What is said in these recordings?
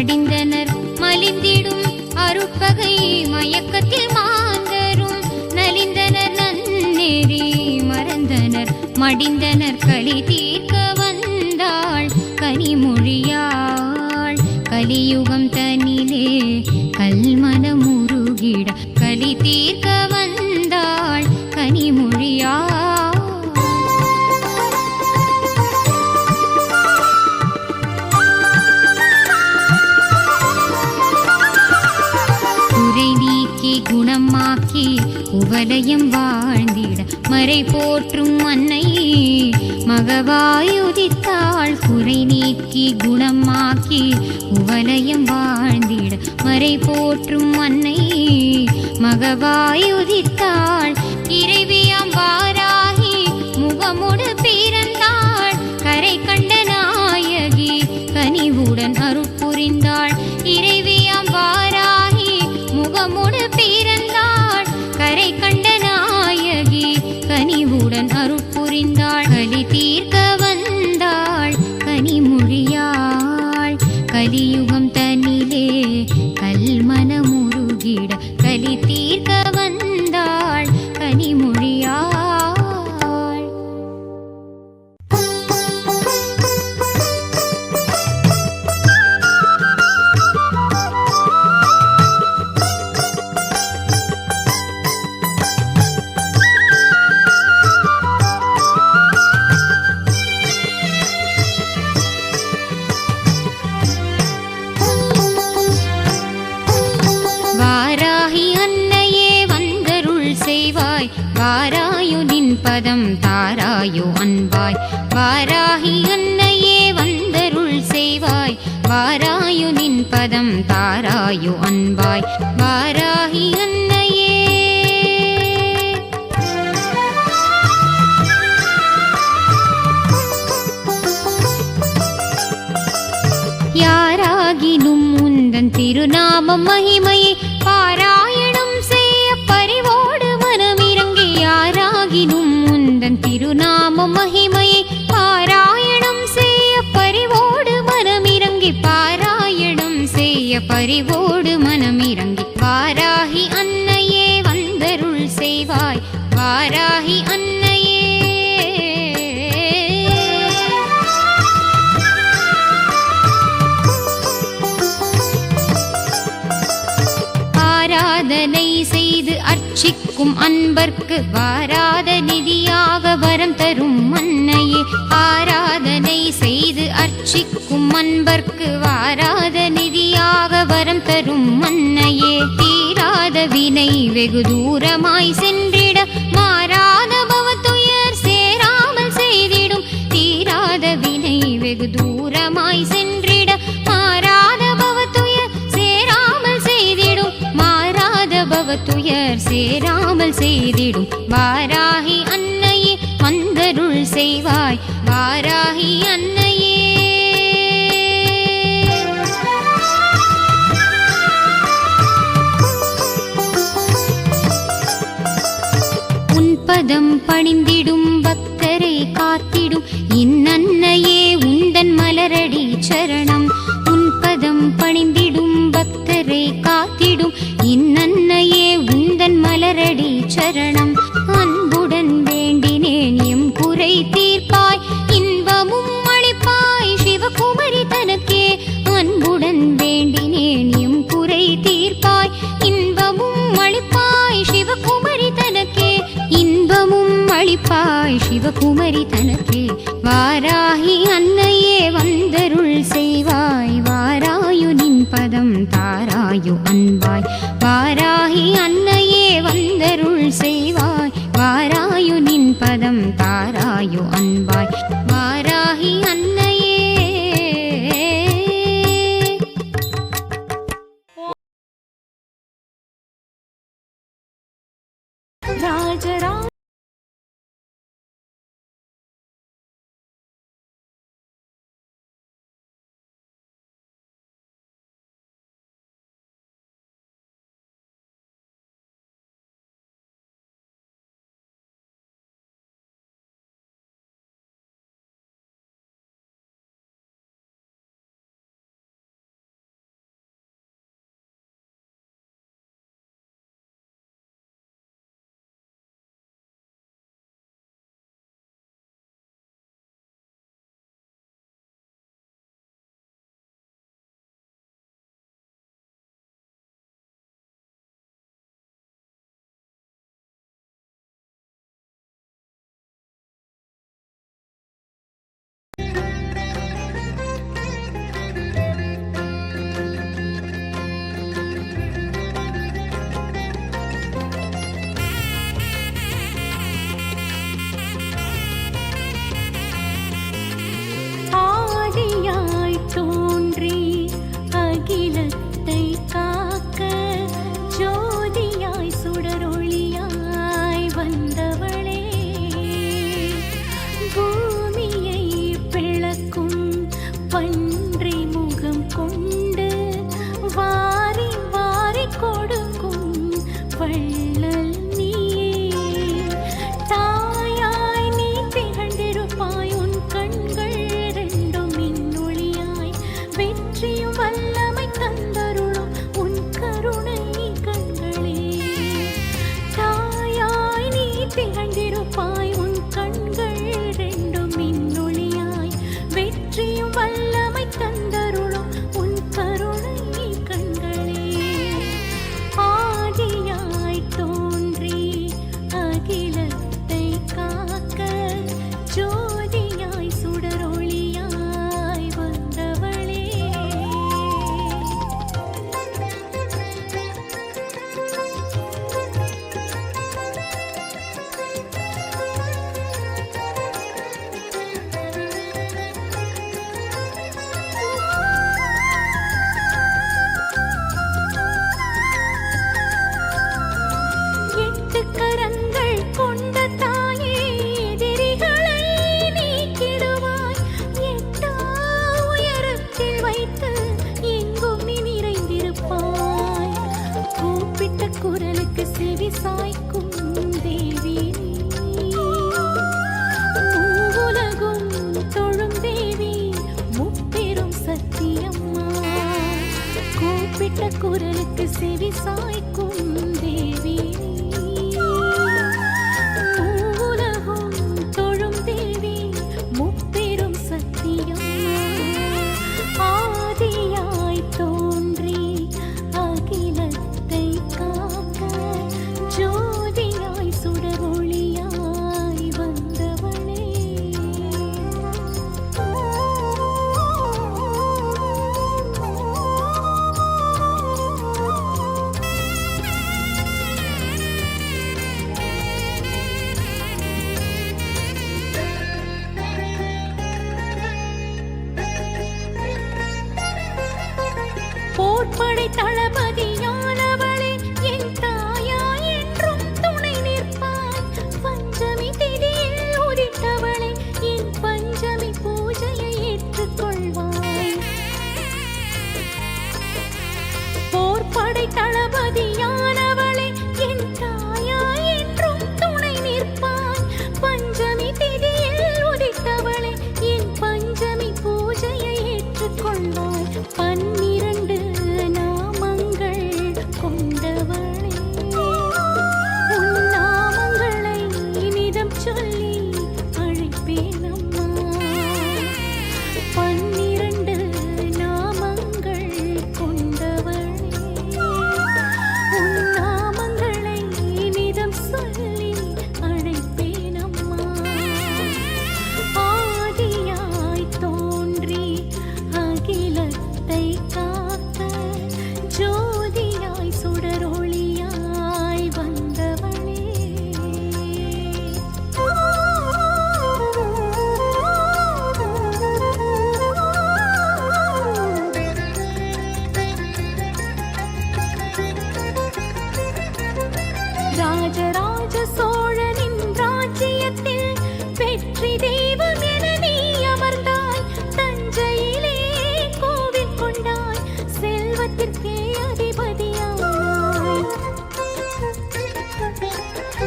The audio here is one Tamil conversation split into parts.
மடிந்தனர். மலிந்திடும் அருட்பகை மயக்கத்தில் மாந்தரும். நலிந்தனர் நன்னெறி மறந்தனர். மடிந்தனர் களி தீர்க்க வந்தாள். கனிமொழியாள். கலியுகம் இதயம் வாழ்ந்திட மறை போற்றும் அன்னை. மகவாயுதித்தாள் குறை நீக்கி குணமாக்கி உவலயம் வாழ்ந்திட மறை போற்றும் அன்னை. மகவாயுதித்தாள் இறைவியாம் வாராகி முகமுடு பிறந்தாள். கரை கண்ட நாயகி கனிவுடன் அருட்புரிந்தாள் பதம் தாராயோ அன்பாய். வாராகி அன்னையே வந்தருள் செய்வாய். வாராயு நின் பதம் தாராயோ அன்பாய். வாராகி அன்னையே. யாராகினும் உந்தன் திருநாம மகிமையே மகிமையை பாராயணம் செய்ய பறிவோடு மனமிறங்கி பாராயணம் செய்ய பறிவோடு மனமிறங்கி அர்ச்சிக்கும் அன்பர்க்கு வாராத நிதியாக வரம் தரும் மன்னையே. ஆராதனை செய்து அர்ச்சிக்கும் அன்பர்க்கு வாராத நிதியாக வரம் தரும் மன்னையே. தீராத வினை வெகு தூரமாய் சென்றிட மாறாத பவத்துயர் சேராமல் செய்திடும். தீராத வினை வெகு தூரமாய் சென்று பாவத்துயர் சேராமல் செய்திடும். வாராகி அன்னையே வந்தருள் செய்வாய். வாராகி அன்னையே. உன்பதம் பணிந்திடும் பக்தரை காத்திடும். இன்னன்னையே உந்தன் மலரடி சரணம். உன்பதம் பணிந்திடும் உந்தன் சரணம். அன்புடன் வேண்டினேன் எம் குறை தீர்ப்பாய். இன்பமும் அளிப்பாய் சிவகுமரி தனக்கே. அன்புடன் வேண்டினேன் எம் குறை தீர்ப்பாய். இன்பமும் அளிப்பாய் சிவகுமரி தனக்கே. இன்பமும் அளிப்பாய் சிவகுமரி தனக்கே. வாராகி அன்னை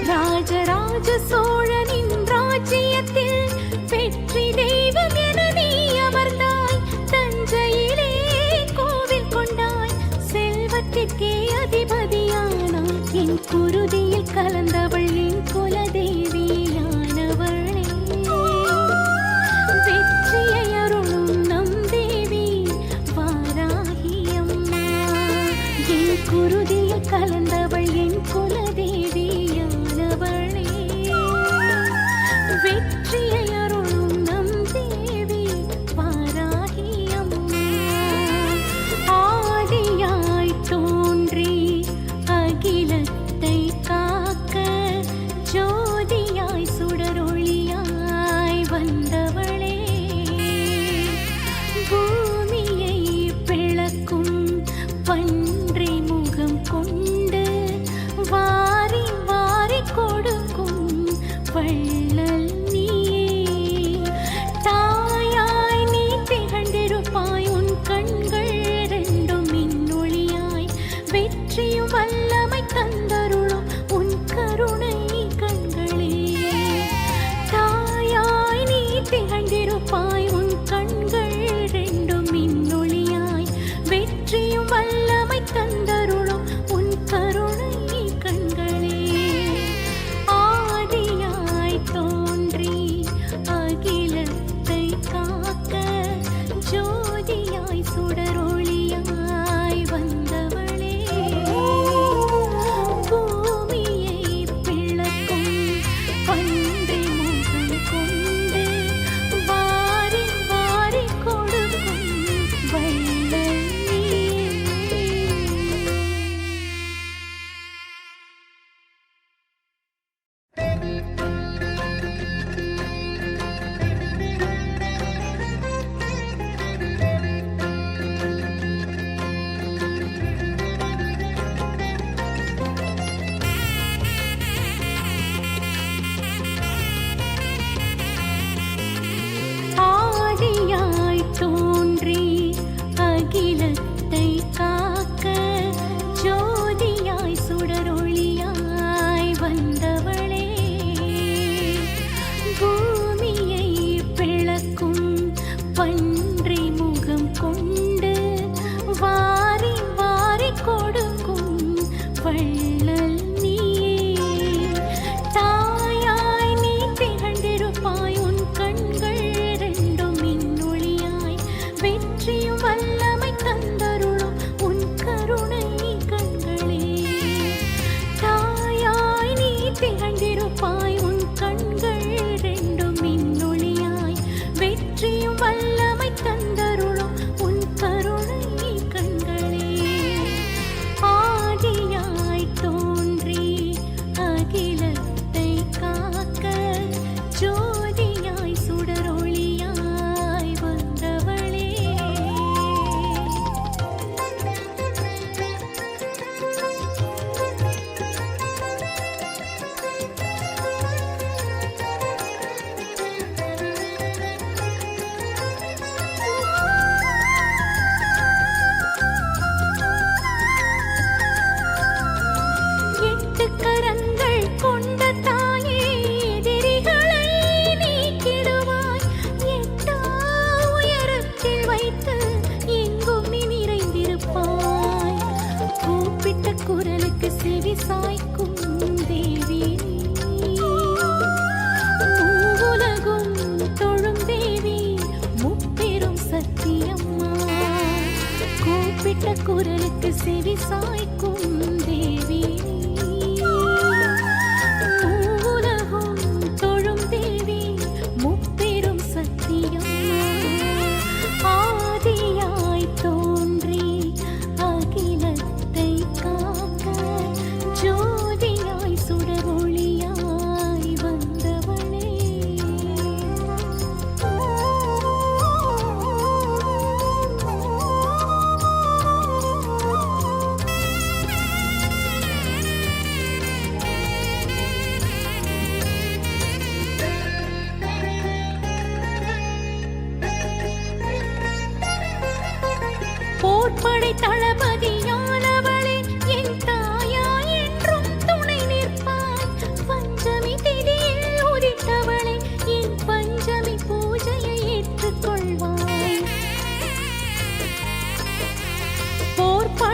ராஜராஜ சோழனின் ராஜ்யத்தில் வெற்றி தெய்வம் என நீ அமர்ந்தாய். தஞ்சையிலே கோவில் கொண்டாய். செல்வத்திற்கே அதிபதியானாய். என் குருதியில் கலந்தவள் நீ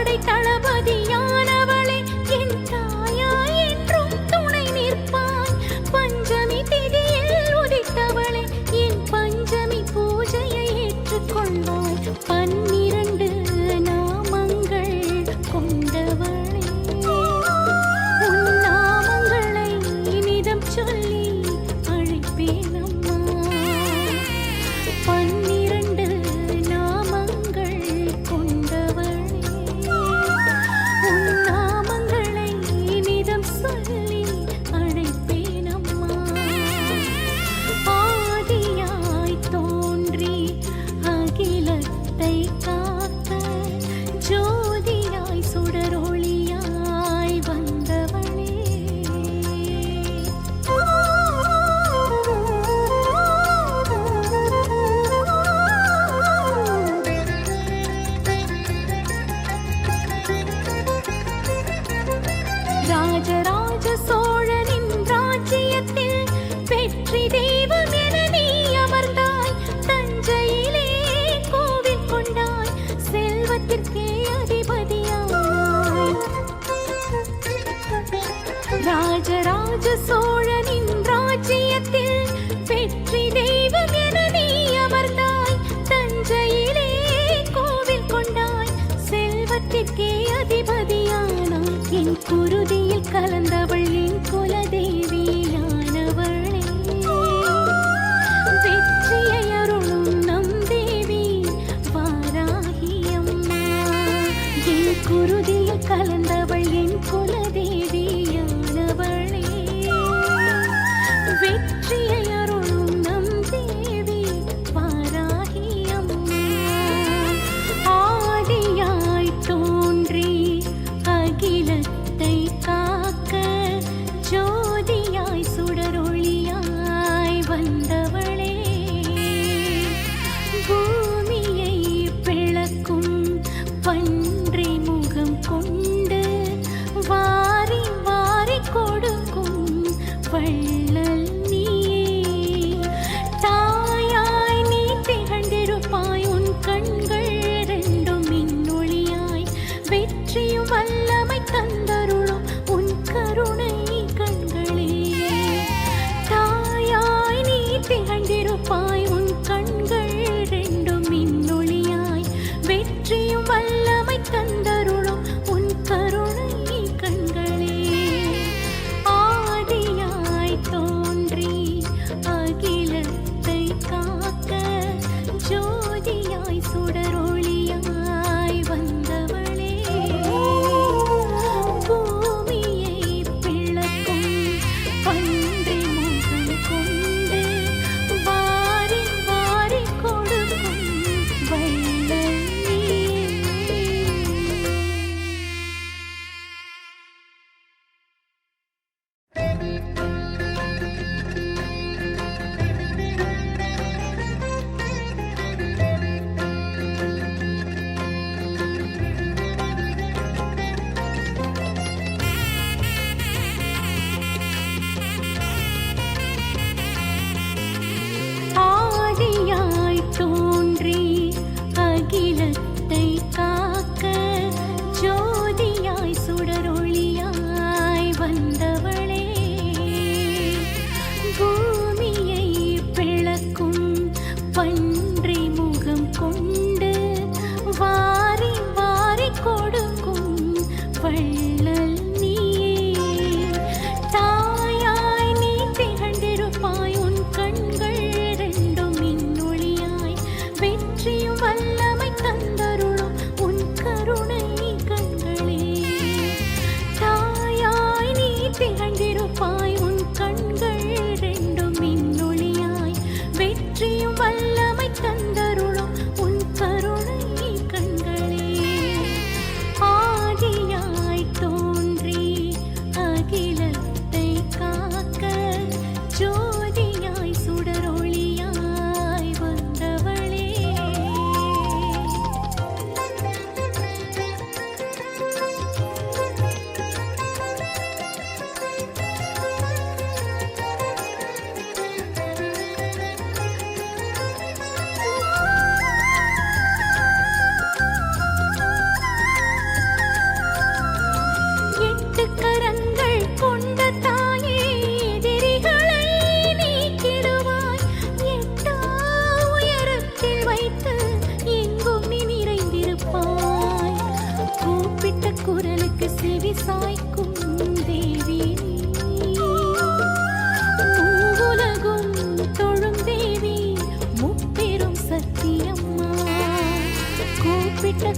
படை தளபதியான குருதியில் கலந்தவள் என் குலதேவியானவளே. வெற்றியை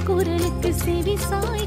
குரலுக்கு செவி சாய்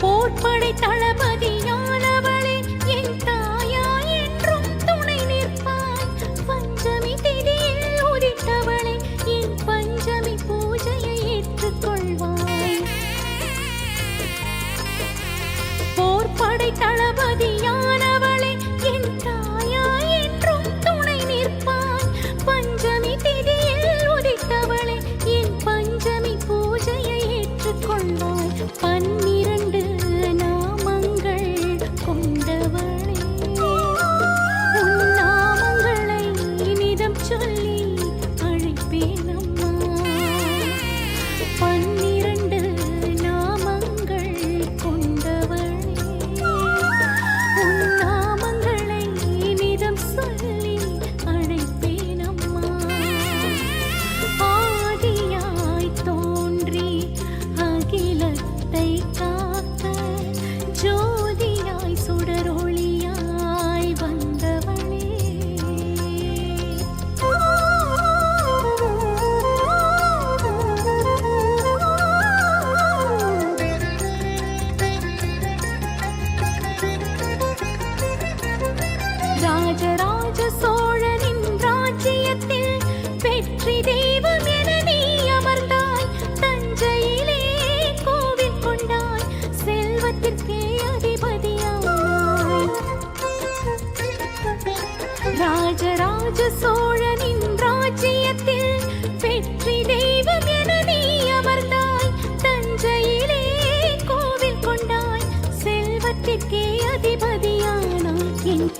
போர்படை தளபதி.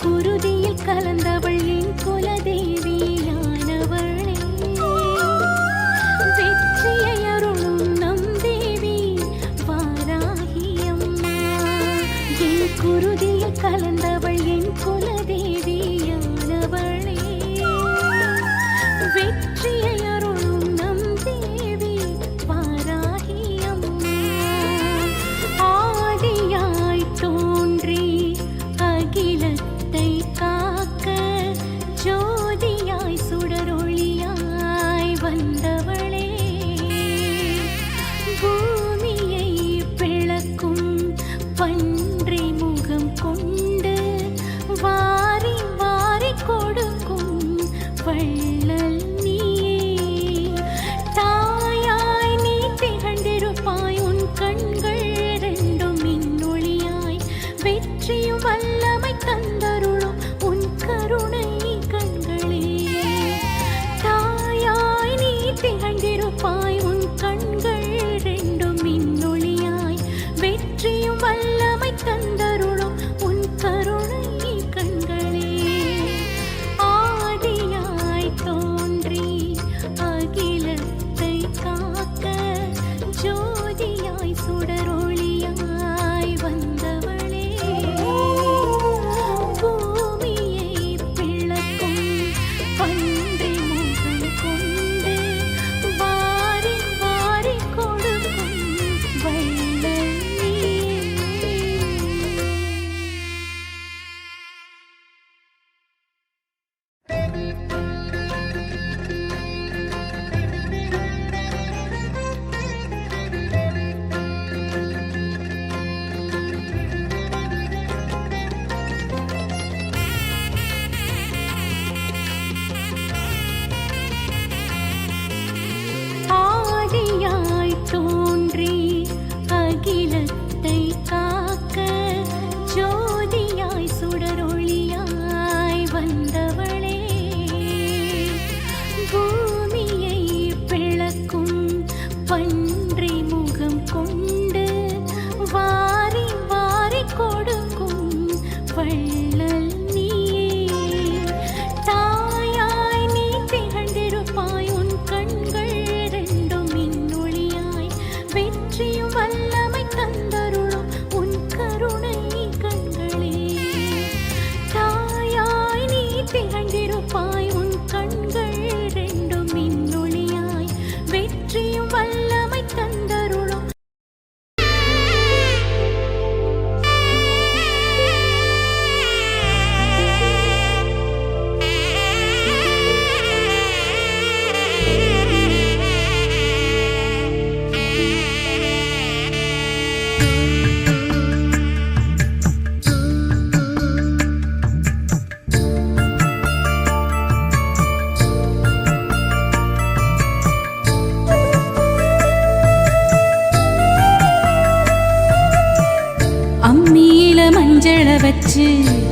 குருதியில் கலந்தவள்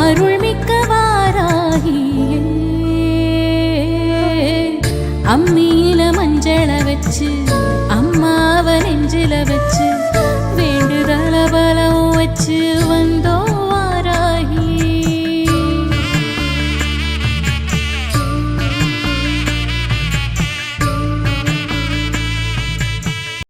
அருள்மிக்க வாராகியே அம்மியில மஞ்சள வச்சு அம்மாவ நெஞ்சில வச்சு